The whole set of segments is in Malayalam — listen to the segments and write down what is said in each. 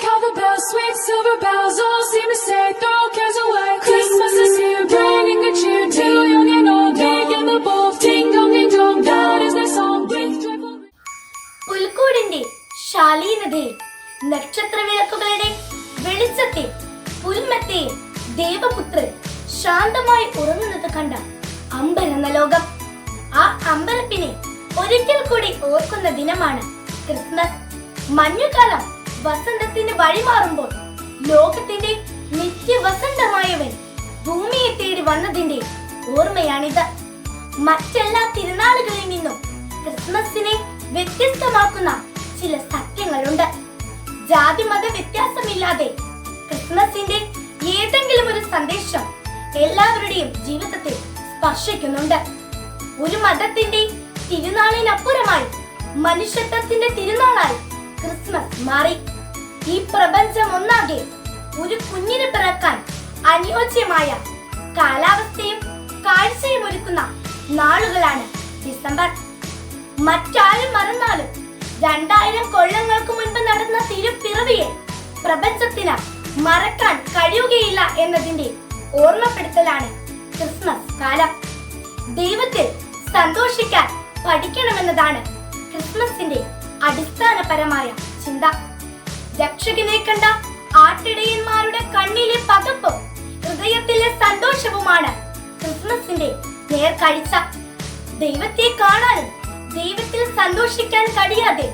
Cowbells, sweet silver bells, all seem to say, throw cares away. Christmas is here, bringing good cheer to young and old. Together both, ding dong, ding dong, that is the song. പുൽക്കൂടിന്റെ ശാലീനതയിൽ നക്ഷത്രവിളക്കുകളുടെ വെളിച്ചത്തിൽ പുൽമത്തെയും ദേവപുത്രൻ ശാന്തമായി ഉറങ്ങുന്നത് കണ്ട അമ്പരന്ന ലോകം ആ അമ്പരപ്പിനെ ഒരിക്കൽ കൂടി ഓർക്കുന്ന ദിനമാണ് ക്രിസ്മസ് മഞ്ഞുകാലം വസന്തത്തിന് വഴിമാറുമ്പോൾ ലോകത്തിന്റെ നിത്യവസന്തമായവൻ ഭൂമിയെ തേടി വന്നതിന്റെ ഓർമ്മയാണിത്. മറ്റെല്ലാ തിരുനാളുകളിൽ നിന്നും ക്രിസ്മസിനെ വ്യത്യസ്തമാക്കുന്ന ചില സത്യങ്ങളുണ്ട്. ജാതി മത വ്യത്യാസമില്ലാതെ ക്രിസ്മസിന്റെ ഏതെങ്കിലും ഒരു സന്ദേശം എല്ലാവരുടെയും ജീവിതത്തിൽ സ്പർശിക്കുന്നുണ്ട്. ഒരു മതത്തിന്റെ തിരുനാളിനപ്പുറമായി മനുഷ്യത്വത്തിന്റെ തിരുനാളായി ക്രിസ്മസ് മാറി. ഈ പ്രപഞ്ചം ഒന്നാകെ ഒരു കുഞ്ഞിന് പിറക്കാൻ അനുയോജ്യമായ കാലാവസ്ഥയും കാഴ്ചയും ഒരുക്കുന്ന നാളുകളാണ് ഡിസംബർ. മറ്റാരും മറന്നാലും രണ്ടായിരം കൊല്ലങ്ങൾക്ക് മുൻപ് നടന്ന തിരുപ്പിറവിയെ പ്രപഞ്ചത്തിന് മറക്കാൻ കഴിയുകയില്ല എന്നതിന്റെ ഓർമ്മപ്പെടുത്തലാണ് ക്രിസ്മസ് കാലം. ദൈവത്തിൽ സന്തോഷിക്കാൻ പഠിക്കണമെന്നതാണ് ക്രിസ്മസിന്റെ അടിസ്ഥാനപരമായ ചിന്ത. രക്ഷകനെ കണ്ട ആട്ടിടയന്മാരുടെ കണ്ണിലെ പകപ്പും ഹൃദയത്തിലെ സന്തോഷവുമാണ് ക്രിസ്മസിന്റെ കഴിച്ച ദൈവത്തെ കാണാനും ദൈവത്തിൽ സന്തോഷിക്കാൻ കഴിയാതെ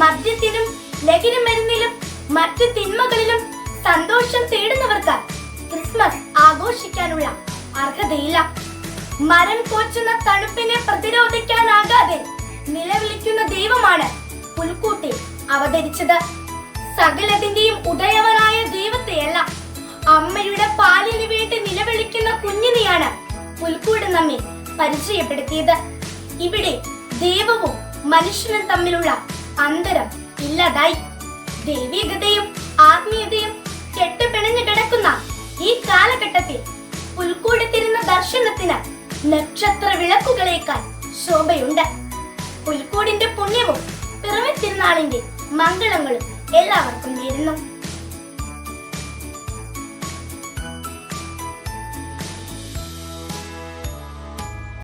മദ്യത്തിനും ലഹരിമരുന്നിലും മറ്റു തിന്മകളിലും സന്തോഷം തേടുന്നവർക്ക് ക്രിസ്മസ് ആഘോഷിക്കാനുള്ള അർഹതയില്ല. മരം കോച്ചുന്ന തണുപ്പിനെ പ്രതിരോധിക്കാനാകാതെ നിലവിളിക്കുന്ന ദൈവമാണ് പുൽക്കൂട്ടിൽ അവതരിച്ചത്. സകലതിന്റെയും ഉദയവനായ ദൈവത്തെയല്ല അമ്മയുടെ പാലിന് വേണ്ടി നിലവിളിക്കുന്ന കുഞ്ഞിനെയാണ് പുൽക്കൂട് നമ്മെ പരിചയപ്പെടുത്തിയത്. ഇവിടെ ദൈവവും മനുഷ്യനും തമ്മിലുള്ള അന്തരം ഇല്ലാതായി. ദൈവികതയും ആത്മീയതയും കെട്ടുപിണഞ്ഞു കിടക്കുന്ന ഈ കാലഘട്ടത്തിൽ പുൽക്കൂടത്തിരുന്ന ദർശനത്തിന് നക്ഷത്ര വിളക്കുകളേക്കാൾ ശോഭയുണ്ട്. പുൽക്കൂടിന്റെ പുണ്യവും പിറവി തിരുനാളിന്റെ മംഗളങ്ങളും എല്ലാവർക്കും നേരുന്നു